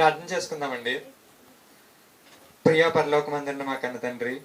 ప్రార్థన చేసుకుందామండి. ప్రియా పరలోకమందున్న మా కన్న తండ్రి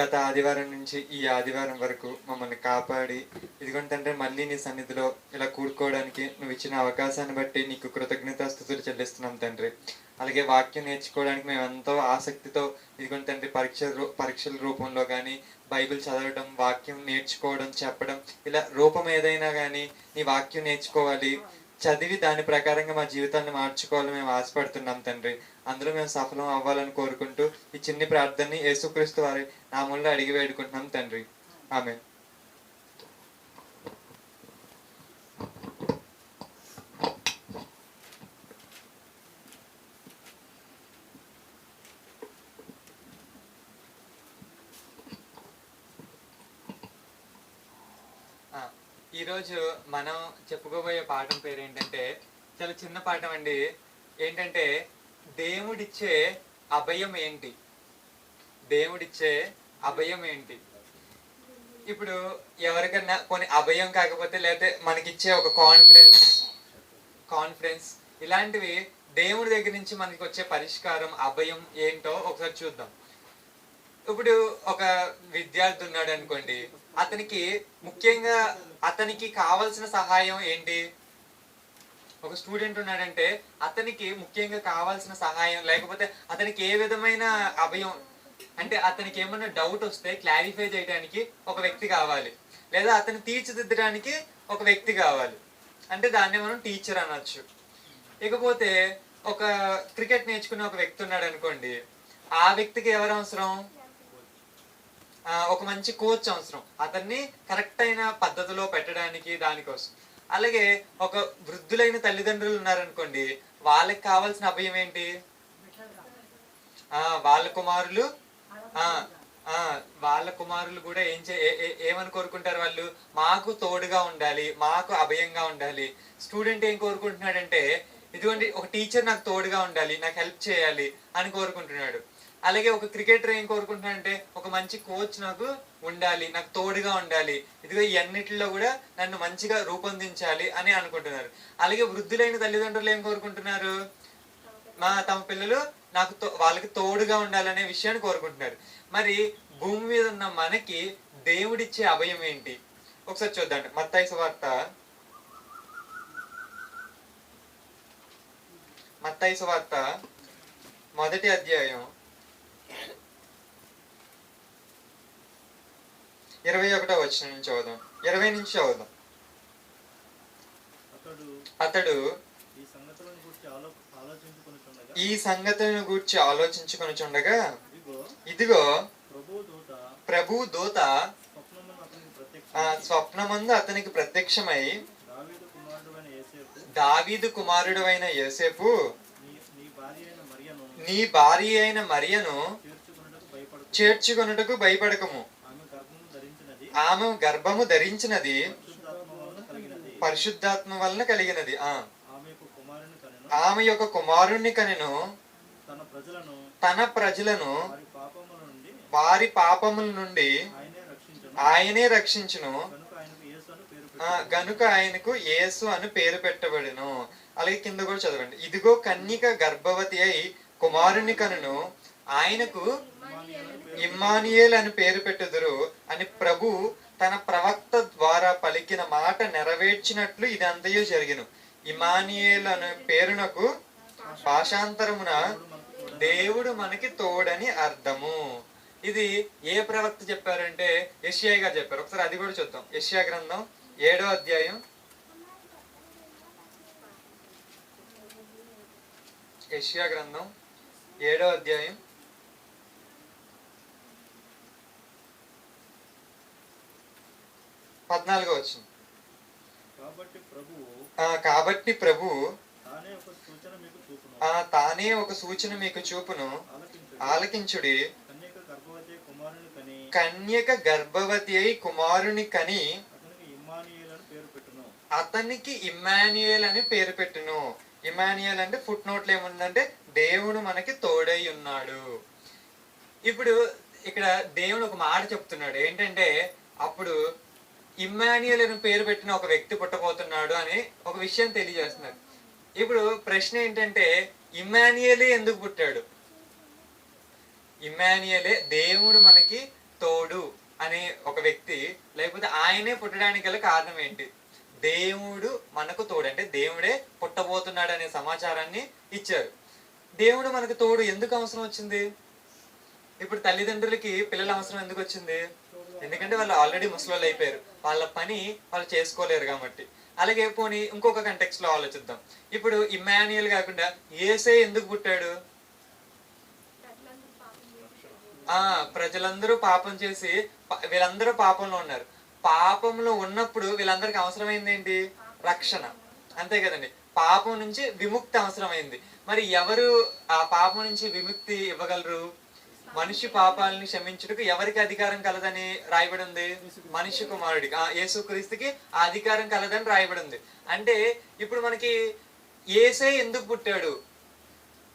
గత ఆదివారం నుంచి ఈ ఆదివారం వరకు మమ్మల్ని కాపాడి ఇదిగోండి తండ్రి మళ్ళీ నీ సన్నిధిలో ఇలా కూడుకోవడానికి నువ్వు ఇచ్చిన అవకాశాన్ని బట్టి నీకు కృతజ్ఞతాస్థుతులు చెల్లిస్తున్నాం తండ్రి. అలాగే వాక్యం నేర్చుకోవడానికి మేము ఎంతో ఆసక్తితో ఇదిగోండి తండ్రి పరీక్ష రూ- పరీక్షల రూపంలో కానీ బైబిల్ చదవడం వాక్యం నేర్చుకోవడం చెప్పడం ఇలా రూపం ఏదైనా కానీ నీ వాక్యం నేర్చుకోవాలి. చదివి దాని ప్రకారంగా మా జీవితాన్ని మార్చుకోవాలని మేము ఆశపడుతున్నాం తండ్రి. అందులో మేము సఫలం అవ్వాలని కోరుకుంటూ ఈ చిన్ని ప్రార్థనని యేసుక్రీస్తు వారి నామంలో అడిగి వేడుకుంటున్నాం తండ్రి. ఆమె ఆ, ఈరోజు మనం చెప్పుకోబోయే పాఠం పేరు ఏంటంటే చాలా చిన్న పాఠం అండి. ఏంటంటే దేవుడిచ్చే అభయం ఏంటి? దేవుడిచ్చే అభయం ఏంటి? ఇప్పుడు ఎవరికన్నా కొన్ని అభయం కాకపోతే లేకపోతే మనకిచ్చే ఒక కాన్ఫిడెన్స్ కాన్ఫిడెన్స్ ఇలాంటివి దేవుడి దగ్గర నుంచి మనకి వచ్చే పరిష్కారం అభయం ఏంటో ఒకసారి చూద్దాం. ఇప్పుడు ఒక విద్యార్థి ఉన్నాడు అనుకోండి అతనికి ముఖ్యంగా అతనికి కావాల్సిన సహాయం ఏంటి? ఒక స్టూడెంట్ ఉన్నాడంటే అతనికి ముఖ్యంగా కావాల్సిన సహాయం లేకపోతే అతనికి ఏ విధమైన అభయం అంటే అతనికి ఏమైనా డౌట్ వస్తే క్లారిఫై చేయడానికి ఒక వ్యక్తి కావాలి. లేదా అతను తీర్చిదిద్దడానికి ఒక వ్యక్తి కావాలి. అంటే దాన్ని మనం టీచర్ అనొచ్చు. ఇకపోతే ఒక క్రికెట్ నేర్చుకునే ఒక వ్యక్తి ఉన్నాడు అనుకోండి ఆ వ్యక్తికి ఎవరు అవసరం? ఒక మంచి కోచ్ అవసరం. అతన్ని కరెక్ట్ అయిన పద్ధతిలో పెట్టడానికి దానికోసం. అలాగే ఒక వృద్ధులైన తల్లిదండ్రులు ఉన్నారనుకోండి వాళ్ళకి కావాల్సిన అభయం ఏంటి? ఆ వాళ్ళ కుమారులు ఆ వాళ్ళ కుమారులు కూడా ఏం చే ఏ- ఏమని కోరుకుంటారు వాళ్ళు? మాకు తోడుగా ఉండాలి మాకు అభయంగా ఉండాలి. స్టూడెంట్ ఏం కోరుకుంటున్నాడంటే ఇదిగోండి ఒక టీచర్ నాకు తోడుగా ఉండాలి నాకు హెల్ప్ చేయాలి అని కోరుకుంటున్నాడు. అలాగే ఒక క్రికెటర్ ఏం కోరుకుంటున్నాడంటే ఒక మంచి కోచ్ నాకు ఉండాలి నాకు తోడుగా ఉండాలి. ఇదిగో ఇవన్నిటిలో కూడా నన్ను మంచిగా రూపొందించాలి అని అనుకుంటున్నారు. అలాగే వృద్ధులైన తల్లిదండ్రులు ఏం కోరుకుంటున్నారు? మా తమ పిల్లలు నాకు తో- వాళ్ళకి తోడుగా ఉండాలనే విషయాన్ని కోరుకుంటున్నారు. మరి భూమి మీద ఉన్న మనకి దేవుడిచ్చే అభయం ఏంటి? ఒకసారి చూద్దాం. మత్తాయి సువార్త. మత్తాయి సువార్త. మొదటి అధ్యాయం. ఇరవై ఒకటో వచ్చిన నుంచి చదువుదాం. ఇరవై నుంచి చదువుదాం. అతడు ఈ సంగతులను గురించి ఆలో ఆలోచించుకొనుచుండగా ఈ సంగతులను గూర్చి ఆలోచించుకొనుచుండగా ఇదిగో ప్రభు దూత స్వప్నమందు అతనికి ప్రత్యక్షమై దావీదు దావీదు కుమారుడైన యోసేపు నీ నీ భార్య అయిన మరియను నీ భార్య అయిన మరియను చేర్చుకున్నటకు చేర్చుకొనుటకు భయపడకము. ఆమె గర్భము ధరించినది పరిశుద్ధాత్మ వలన కలిగినది. ఆ. ఆమె యొక్క కుమారుణ్ణి కనెను తన ప్రజలను వారి పాపముల నుండి ఆయనే రక్షించను. రక్షించును గనుక ఆయనకు యేసు అని పేరు పెట్టబడును. అలాగే కింద కూడా చదవండి. ఇదిగో కన్నిక గర్భవతి అయి కుమారుని కనును ఆయనకు ఇమ్మానియేల్ అని పేరు పెట్టుదురు అని ప్రభు తన ప్రవక్త ద్వారా పలికిన మాట నెరవేర్చినట్లు ఇదంతయు జరిగిన. ఇమానియేల్ అనే పేరునకు భాషాంతరమున దేవుడు మనకి తోడని అర్థము. ఇది ఏ ప్రవక్త చెప్పారంటే యెషయా గారు చెప్పారు. ఒకసారి అది కూడా చూద్దాం. ఎషియా గ్రంథం ఏడో అధ్యాయం. యెషయా గ్రంథం ఏడో అధ్యాయం. పద్నాలుగో వచ్చింది కాబట్టి ప్రభువు ప్రభు తానే ఒక సూచన మీకు చూపును. ఆ తానే ఒక సూచన మీకు చూపును. ఆలకించు ఆలకించుడి. కన్యక గర్భవతి అయి కుమారుని కని. అతనికి ఇమ్మానియేల్ అని పేరు పెట్టును. ఇమానియల్ అంటే ఫుట్ నోట్లు ఏముందంటే దేవుడు మనకి తోడై ఉన్నాడు. ఇప్పుడు ఇక్కడ దేవుడు ఒక మాట చెప్తున్నాడు. ఏంటంటే అప్పుడు ఇమ్మానియల్ అని పేరు పెట్టిన ఒక వ్యక్తి పుట్టబోతున్నాడు అని ఒక విషయం తెలియజేస్తున్నాడు. ఇప్పుడు ప్రశ్న ఏంటంటే ఇమానియలే ఎందుకు పుట్టాడు? ఇమానియలే దేవుడు మనకి తోడు అనే ఒక వ్యక్తి లేకపోతే ఆయనే పుట్టడానికి గల కారణం ఏంటి? దేవుడు మనకు తోడు అంటే దేవుడే పుట్టబోతున్నాడు అనే సమాచారాన్ని ఇచ్చారు. దేవుడు మనకు తోడు ఎందుకు అవసరం వచ్చింది? ఇప్పుడు తల్లిదండ్రులకి పిల్లల అవసరం ఎందుకు వచ్చింది? ఎందుకంటే వాళ్ళు ఆల్రెడీ ముసలోళ్ళు అయిపోయారు. వాళ్ళ పని వాళ్ళు చేసుకోలేరు కాబట్టి. అలాగే పోనీ ఇంకొక కంటెక్స్ట్లో ఆలోచిద్దాం. ఇప్పుడు ఇమాన్యుయల్ కాకుండా ఏసే ఎందుకు పుట్టాడు? ఆ ప్రజలందరూ పాపం చేసి వీళ్ళందరూ పాపంలో ఉన్నారు. పాపంలో ఉన్నప్పుడు వీళ్ళందరికి అవసరమైంది ఏంటి రక్షణ. అంతే కదండి. పాపం నుంచి విముక్తి అవసరమైంది. మరి ఎవరు ఆ పాపం నుంచి విముక్తి ఇవ్వగలరు? మనిషి పాపాలని క్షమించుటకు ఎవరికి అధికారం కలదని రాయబడి ఉంది మనిషి కుమారుడికి. ఆ యేసుక్రీస్తుకి ఆ అధికారం కలదని రాయబడి ఉంది అంటే ఇప్పుడు మనకి ఏసే ఎందుకు పుట్టాడు?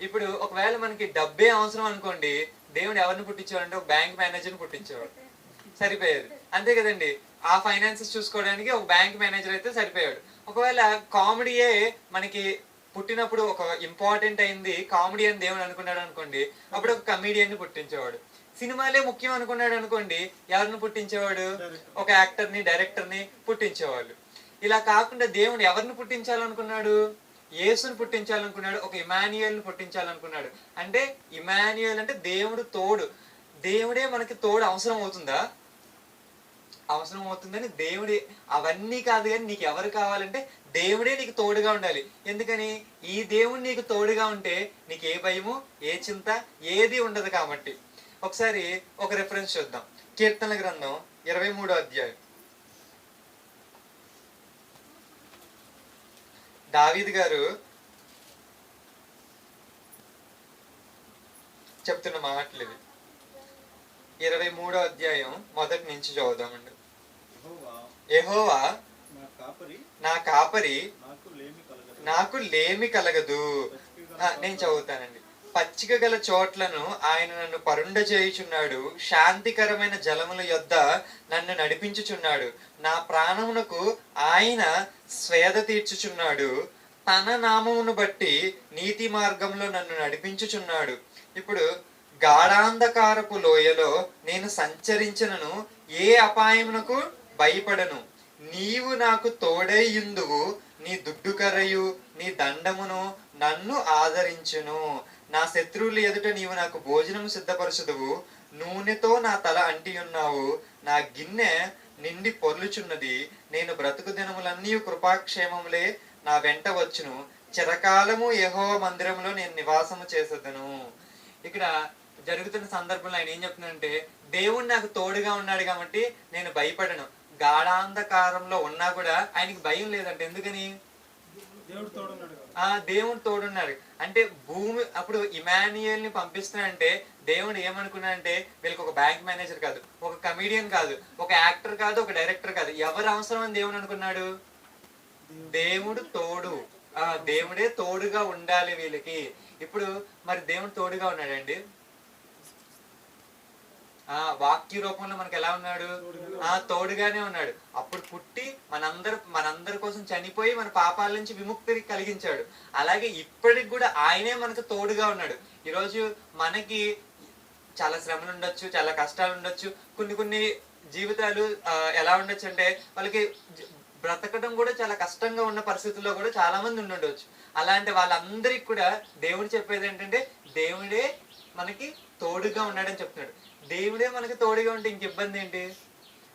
ఇప్పుడు ఒకవేళ మనకి డబ్బే అవసరం అనుకోండి దేవుడు ఎవరిని పుట్టించేవాడు ఒక బ్యాంక్ మేనేజర్ని పుట్టించేవాడు. సరిపోయేది. అంతే కదండి. ఆ ఫైనాన్సెస్ చూసుకోవడానికి ఒక బ్యాంక్ మేనేజర్ అయితే సరిపోయాడు. ఒకవేళ కామెడీయే మనకి పుట్టినప్పుడు ఒక ఇంపార్టెంట్ అయింది కామెడీ అని దేవుడు అనుకున్నాడు అనుకోండి అప్పుడు ఒక కమీడియన్ని పుట్టించేవాడు. సినిమాలే ముఖ్యం అనుకున్నాడు అనుకోండి ఎవరిని పుట్టించేవాడు? ఒక యాక్టర్ని డైరెక్టర్ని పుట్టించేవాళ్ళు. ఇలా కాకుండా దేవుడు ఎవరిని పుట్టించాలనుకున్నాడు? యేసుని పుట్టించాలనుకున్నాడు ఒక ఇమాన్యుయల్ని పుట్టించాలనుకున్నాడు. అంటే ఇమాన్యుయల్ అంటే దేవుడు తోడు. దేవుడే మనకి తోడు అవసరం అవుతుందా? అవసరం అవుతుందని దేవుడే అవన్నీ కాదు కానీ నీకు ఎవరు కావాలంటే దేవుడే నీకు తోడుగా ఉండాలి. ఎందుకని? ఈ దేవుడు నీకు తోడుగా ఉంటే నీకు ఏ భయము ఏ చింత ఏది ఉండదు కాబట్టి. ఒకసారి ఒక రెఫరెన్స్ చూద్దాం. కీర్తన గ్రంథం ఇరవై మూడో అధ్యాయం. దావీద్ గారు చెప్తున్న మాటలు ఇవి. ఇరవై మూడో అధ్యాయం మొదటి నుంచి చదువుదామండి. యెహోవా నా కాపరి నాకు లేమి కలగదు. నేను చదువుతానండి. పచ్చిక గల చోట్లను ఆయన నన్ను పరుండ చేయుచున్నాడు. శాంతికరమైన జలముల యొద్ద నన్ను నడిపించుచున్నాడు. నా ప్రాణమునకు ఆయన స్వేద తీర్చుచున్నాడు. తన నామమును బట్టి నీతి మార్గంలో నన్ను నడిపించుచున్నాడు. ఇప్పుడు గాఢాంధకారపు లోయలో నేను సంచరించినను ఏ అపాయమునకు భయపడను. నీవు నాకు తోడైయుందువు నీ దుడ్డుకరయు నీ దండమును నన్ను ఆదరించును. నా శత్రువుల ఎదుట నీవు నాకు భోజనము సిద్ధపరచుదువు. నూనెతో నా తల అంటి ఉన్నావు నా గిన్నె నిండి పొర్లుచున్నది. నేను బ్రతుకు దినములన్నీ కృపాక్షేమములే నా వెంట వచ్చును. చిరకాలము యహో మందిరంలో నేను నివాసము చేసేదను. ఇక్కడ జరుగుతున్న సందర్భంలో ఆయన ఏం చెప్తున్నాడంటే దేవుడు నాకు తోడుగా ఉన్నాడు కాబట్టి నేను భయపడను. గాఢాంధకారంలో ఉన్నా కూడా ఆయనకి భయం లేదంటే ఎందుకని? తోడున్నాడు ఆ దేవుడు తోడున్నారు అంటే భూమి అప్పుడు ఇమాన్యుయల్ని పంపిస్తున్నాడంటే దేవుడు ఏమనుకున్నాడంటే వీళ్ళకి ఒక బ్యాంక్ మేనేజర్ కాదు ఒక కమీడియన్ కాదు ఒక యాక్టర్ కాదు ఒక డైరెక్టర్ కాదు. ఎవరు అవసరం అని దేవుడు అనుకున్నాడు? దేవుడు తోడు. ఆ దేవుడే తోడుగా ఉండాలి వీళ్ళకి. ఇప్పుడు మరి దేవుడు తోడుగా ఉన్నాడండి? ఆ వాక్య రూపంలో మనకు ఎలా ఉన్నాడు? ఆ తోడుగానే ఉన్నాడు. అప్పుడు పుట్టి మనందరు మనందరి కోసం చనిపోయి మన పాపాల నుంచి విముక్తి కలిగించాడు. అలాగే ఇప్పటికి కూడా ఆయనే మనకు తోడుగా ఉన్నాడు. ఈరోజు మనకి చాలా శ్రమలు ఉండొచ్చు చాలా కష్టాలు ఉండొచ్చు. కొన్ని కొన్ని జీవితాలు ఎలా ఉండొచ్చు అంటే వాళ్ళకి బ్రతకడం కూడా చాలా కష్టంగా ఉన్న పరిస్థితుల్లో కూడా చాలా మంది ఉండొచ్చు అలాంటి వాళ్ళందరికీ కూడా దేవుడు చెప్పేది ఏంటంటే దేవుడే మనకి తోడుగా ఉన్నాడని చెప్తున్నాడు. దేవుడే మనకి తోడుగా ఉంటే ఇంక ఇబ్బంది ఏంటి?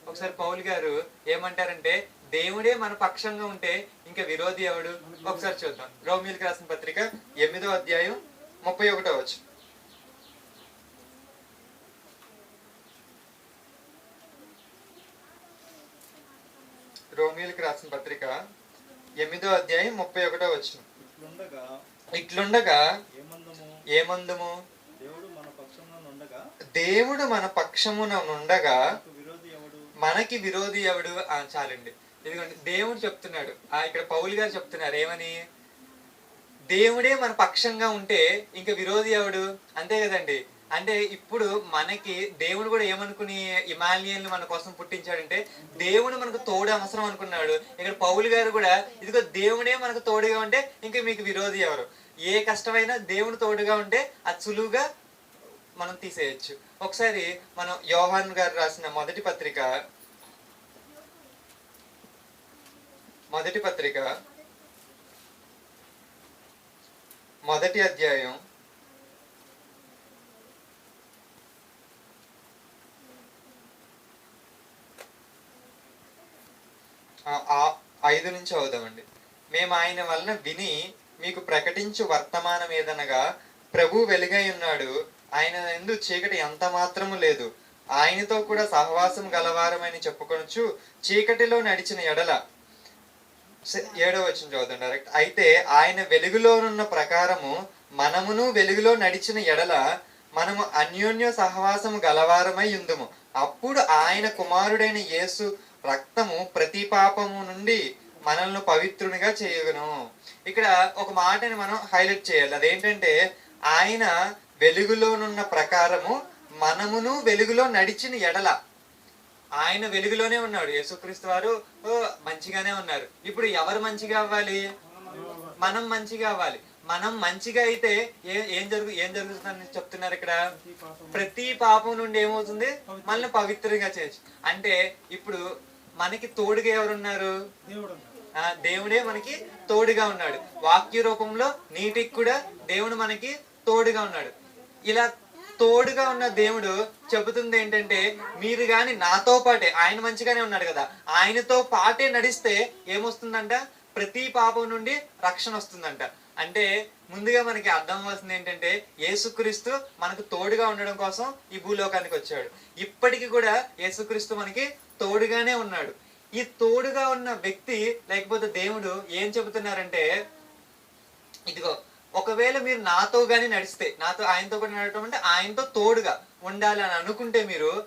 ఒకసారి పౌల్ గారు ఏమంటారంటే దేవుడే మన పక్షంగా ఉంటే ఇంకా విరోధి ఎవడు? ఒకసారి చూద్దాం. రోమిల్కి రాసిన పత్రిక ఎనిమిదో అధ్యాయం ముప్పై ఒకటో వచ్చు రోమిల్కి రాసిన పత్రిక ఎనిమిదో అధ్యాయం ముప్పై ఒకటో వచ్చిన ఇట్లుండగా ఇట్లుండగా ఏమందము ఏమందుము దేవుడు మన పక్షంలో ఉండగా దేవుడు మన పక్షమున ఎవడు? మనకి విరోధి ఎవడు? చాలండి. ఇదిగోండి దేవుడు చెప్తున్నాడు. ఆ ఇక్కడ పౌలు గారు చెప్తున్నారు. ఏమని? దేవుడే మన పక్షంగా ఉంటే ఇంకా విరోధి ఎవడు? అంతే కదండి. అంటే ఇప్పుడు మనకి దేవుడు కూడా ఏమనుకుని ఇమాలియన్లు మన కోసం పుట్టించాడంటే దేవుడు మనకు తోడు అవసరం అనుకున్నాడు. ఇక్కడ పౌలు గారు కూడా ఇదిగో దేవుడే మనకు తోడుగా ఉంటే ఇంకా మీకు విరోధి ఎవరు? ఏ కష్టమైనా దేవుడు తోడుగా ఉంటే అది సులువుగా మనం తీసేయచ్చు. ఒకసారి మనం యోహాన్ గారు రాసిన మొదటి పత్రిక మొదటి పత్రిక మొదటి అధ్యాయం ఐదు నుంచి అవుదామండి. మేము ఆయన వలన విని మీకు ప్రకటించు వర్తమానం ఏదనగా ప్రభు వెలుగై ఉన్నాడు ఆయన ఎందు చీకటి ఎంత మాత్రము లేదు. ఆయనతో కూడా సహవాసం గలవారమని చెప్పుకొనొచ్చు చీకటిలో నడిచిన ఎడల. ఏడో వచ్చిన చదువుతాం డైరెక్ట్ అయితే ఆయన వెలుగులోనున్న ప్రకారము మనమును వెలుగులో నడిచిన ఎడల మనము అన్యోన్య సహవాసము గలవారమై ఉందము. అప్పుడు ఆయన కుమారుడైన యేసు రక్తము ప్రతి పాపము నుండి మనల్ని పవిత్రునిగా చేయగను ఇక్కడ ఒక మాటని మనం హైలైట్ చేయాలి. అదేంటంటే ఆయన వెలుగులోనున్న ప్రకారము మనమును వెలుగులో నడిచిన ఎడల. ఆయన వెలుగులోనే ఉన్నాడు. యేసుక్రీస్తు వారు ఓ, మంచిగానే ఉన్నారు. ఇప్పుడు ఎవరు మంచిగా అవ్వాలి? మనం మంచిగా అవ్వాలి. మనం మంచిగా అయితే ఏ ఏం జరుగు ఏం జరుగుతుందని చెప్తున్నారు ఇక్కడ? ప్రతి పాపం నుండి ఏమవుతుంది? మనల్ని పవిత్రంగా చేయొచ్చు. అంటే ఇప్పుడు మనకి తోడుగా ఎవరున్నారు? దేవుడే మనకి తోడుగా ఉన్నాడు. వాక్య రూపంలో నీటికి కూడా దేవుడు మనకి తోడుగా ఉన్నాడు. ఇలా తోడుగా ఉన్న దేవుడు చెబుతుంది ఏంటంటే మీరు గాని నాతో పాటే ఆయన మంచిగానే ఉన్నాడు కదా ఆయనతో పాటే నడిస్తే ఏమొస్తుందంట? ప్రతి పాపం నుండి రక్షణ వస్తుందంట. అంటే ముందుగా మనకి అర్థం అవ్వాల్సింది ఏంటంటే యేసుక్రీస్తు మనకు తోడుగా ఉండడం కోసం ఈ భూలోకానికి వచ్చాడు. ఇప్పటికి కూడా యేసుక్రీస్తు మనకి తోడుగానే ఉన్నాడు. ఈ తోడుగా ఉన్న వ్యక్తి లేకపోతే దేవుడు ఏం చెబుతున్నారంటే ఇదిగో ఒకవేళ మీరు నాతో గాని నడిస్తే నాతో ఆయనతో కూడా నడవటం అంటే ఆయనతో తోడుగా ఉండాలి అని అనుకుంటే మీరు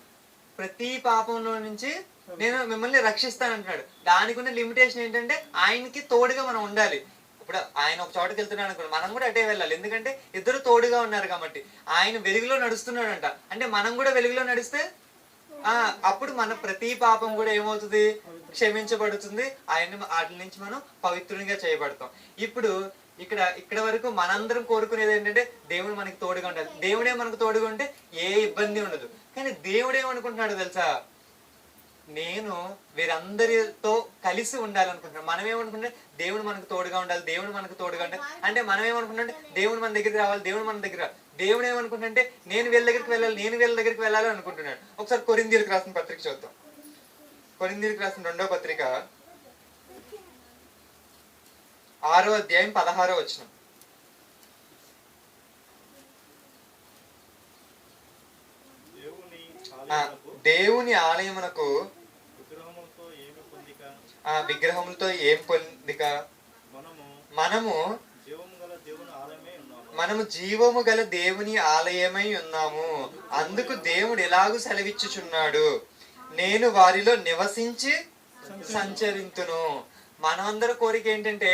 ప్రతి పాపంలో నుంచి నేను మిమ్మల్ని రక్షిస్తానంటున్నాడు. దానికి ఉన్న లిమిటేషన్ ఏంటంటే ఆయనకి తోడుగా మనం ఉండాలి. ఇప్పుడు ఆయన ఒక చోటకి వెళ్తున్నాడు అనుకోండి మనం కూడా అటే వెళ్ళాలి. ఎందుకంటే ఇద్దరు తోడుగా ఉన్నారు కాబట్టి ఆయన వెలుగులో నడుస్తున్నాడంట. అంటే మనం కూడా వెలుగులో నడిస్తే ఆ అప్పుడు మన ప్రతి పాపం కూడా ఏమవుతుంది? క్షమించబడుతుంది. ఆయన వాటి నుంచి మనం పవిత్రునిగా చేయబడతాం. ఇప్పుడు ఇక్కడ ఇక్కడ వరకు మనందరం కోరుకునేది ఏంటంటే దేవుడు మనకి తోడుగా ఉండాలి. దేవుడే మనకు తోడుగా ఉంటే ఏ ఇబ్బంది ఉండదు. కానీ దేవుడు ఏమనుకుంటున్నాడు తెలుసా? నేను వీరందరితో కలిసి ఉండాలనుకుంటున్నాను. మనం ఏమనుకుంటే దేవుడు మనకు తోడుగా ఉండాలి దేవుడు మనకు తోడుగా ఉండాలి. అంటే మనం ఏమనుకుంటుంటే దేవుడు మన దగ్గరికి రావాలి దేవుడు మన దగ్గర దేవుడు ఏమనుకుంటుంటే నేను వీళ్ళ దగ్గరికి వెళ్ళాలి నేను వీళ్ళ దగ్గరికి వెళ్ళాలి అనుకుంటున్నాను ఒకసారి కొరిందీలకు రాసిన పత్రిక చూద్దాం. కొరిందీలకు రాసిన రెండో పత్రిక ఆరో అధ్యాయం పదహారో వచ్చిన దేవుని ఆలయమునకు ఆ విగ్రహములతో ఏం పొందిక? మనము మనము జీవము గల దేవుని ఆలయమే ఉన్నాము. మనము జీవము గల దేవుని ఆలయమై ఉన్నాము. అందుకు దేవుడు ఎలాగూ సెలవిచ్చుచున్నాడు? నేను వారిలో నివసించి సంచరింతును. మనమందరి కోరిక ఏంటంటే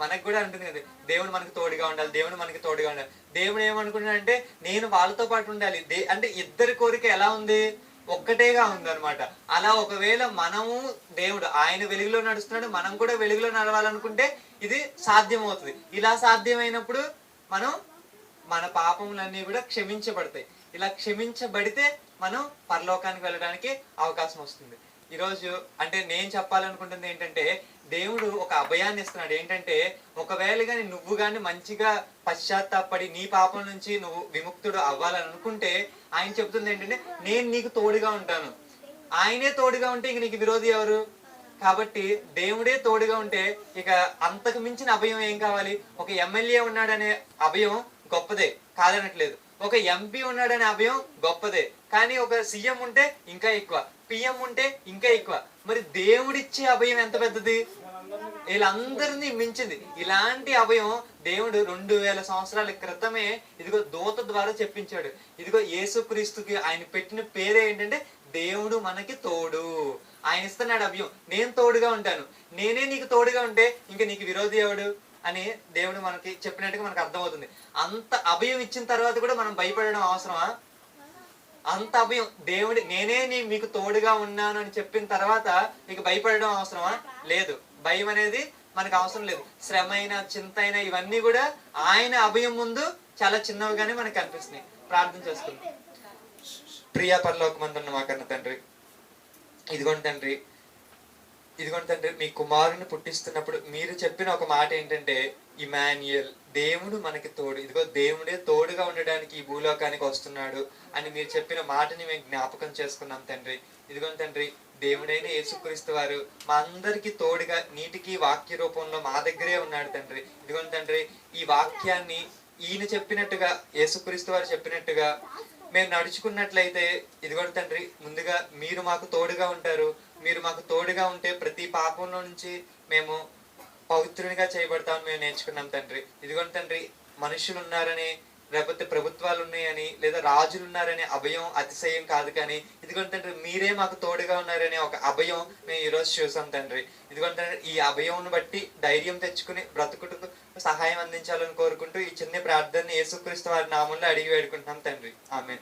మనకు కూడా ఉంటుంది కదా దేవుడు మనకు తోడుగా ఉండాలి దేవుడు మనకి తోడుగా ఉండాలి. దేవుడు ఏమనుకుంటున్నాడంటే నేను వాళ్ళతో పాటు ఉండాలి. దే అంటే ఇద్దరి కోరిక ఎలా ఉంది? ఒక్కటేగా ఉంది అనమాట అలా ఒకవేళ మనము దేవుడు ఆయన వెలుగులో నడుస్తున్నాడు మనం కూడా వెలుగులో నడవాలనుకుంటే ఇది సాధ్యమవుతుంది. ఇలా సాధ్యమైనప్పుడు మనం మన పాపములన్నీ కూడా క్షమించబడతాయి. ఇలా క్షమించబడితే మనం పరలోకానికి వెళ్ళడానికి అవకాశం వస్తుంది. ఈరోజు అంటే నేను చెప్పాలనుకుంటుంది ఏంటంటే దేవుడు ఒక అభయాన్ని ఇస్తున్నాడు. ఏంటంటే ఒకవేళ కానీ నువ్వు కానీ మంచిగా పశ్చాత్తాపడి నీ పాపం నుంచి నువ్వు విముక్తుడు అవ్వాలని అనుకుంటే ఆయన చెప్తుంది ఏంటంటే నేను నీకు తోడుగా ఉంటాను. ఆయనే తోడుగా ఉంటే ఇంక నీకు విరోధి ఎవరు? కాబట్టి దేవుడే తోడుగా ఉంటే ఇక అంతకు మించిన అభయం ఏం కావాలి? ఒక ఎమ్మెల్యే ఉన్నాడనే అభయం గొప్పదే కాదనట్లేదు. ఒక ఎంపీ ఉన్నాడనే అభయం గొప్పదే. కానీ ఒక సీఎం ఉంటే ఇంకా ఎక్కువ. పిఎం ఉంటే ఇంకా ఎక్కువ. మరి దేవుడిచ్చే అభయం ఎంత పెద్దది? వీళ్ళందరినీ మించింది. ఇలాంటి అభయం దేవుడు రెండు వేల సంవత్సరాల క్రితమే ఇదిగో దూత ద్వారా చెప్పించాడు. ఇదిగో యేసుక్రీస్తుకి ఆయన పెట్టిన పేరే ఏంటంటే దేవుడు మనకి తోడు. ఆయన ఇస్తున్నాడు అభయం. నేను తోడుగా ఉంటాను. నేనే నీకు తోడుగా ఉంటే ఇంకా నీకు విరోధి ఎవడు? అని దేవుడు మనకి చెప్పినట్టుగా మనకు అర్థమవుతుంది. అంత అభయం ఇచ్చిన తర్వాత కూడా మనం భయపడడం అవసరమా? అంత అభయం. దేవుడి నేనే నీ మీకు తోడుగా ఉన్నాను అని చెప్పిన తర్వాత మీకు భయపడడం అవసరమా? లేదు. భయం అనేది మనకు అవసరం లేదు. శ్రమ అయినా చింత అయినా ఇవన్నీ కూడా ఆయన అభయం ముందు చాలా చిన్నవిగానే మనకు కనిపిస్తున్నాయి. ప్రార్థన చేసుకుందాం. ప్రియా పరలోకమందున్న మా కన్న తండ్రి ఇదిగోండి తండ్రి ఇదిగోండి తండ్రి మీ కుమారుని పుట్టిస్తున్నప్పుడు మీరు చెప్పిన ఒక మాట ఏంటంటే ఇమాన్యుయల్ దేవుడు మనకి తోడు. ఇదిగో దేవుడే తోడుగా ఉండడానికి ఈ భూలోకానికి వస్తున్నాడు అని మీరు చెప్పిన మాటని మేము జ్ఞాపకం చేసుకున్నాం తండ్రి. ఇదిగోండి తండ్రి దేవుడైన యేసుక్రీస్తు వారు మా అందరికి తోడుగా నీటికి వాక్య రూపంలో మా దగ్గరే ఉన్నాడు తండ్రి. ఇదిగోండి తండ్రి ఈ వాక్యాన్ని ఈయన చెప్పినట్టుగా యేసుక్రీస్తు వారు చెప్పినట్టుగా మేము నడుచుకున్నట్లయితే ఇదిగోండి తండ్రి ముందుగా మీరు మాకు తోడుగా ఉంటారు. మీరు మాకు తోడుగా ఉంటే ప్రతి పాపంలో నుంచి మేము పవిత్రునిగా చేయబడతామని మేము నేర్చుకున్నాం తండ్రి. ఇదిగోండి తండ్రి మనుషులు ఉన్నారని లేకపోతే ప్రభుత్వాలు ఉన్నాయని లేదా రాజులు ఉన్నారనే అభయం అతిశయం కాదు కానీ ఇదిగోండి తండ్రి మీరే మాకు తోడుగా ఉన్నారనే ఒక అభయం మేము ఈరోజు చూసాం తండ్రి. ఇదిగోండి తండ్రి ఈ అభయంను బట్టి ధైర్యం తెచ్చుకుని బ్రతుకుటకు సహాయం అందించాలని కోరుకుంటూ ఈ చిన్న ప్రార్థన యేసుక్రీస్తు వారి నామంలో అడిగి వేడుకుంటున్నాం తండ్రి. ఆమె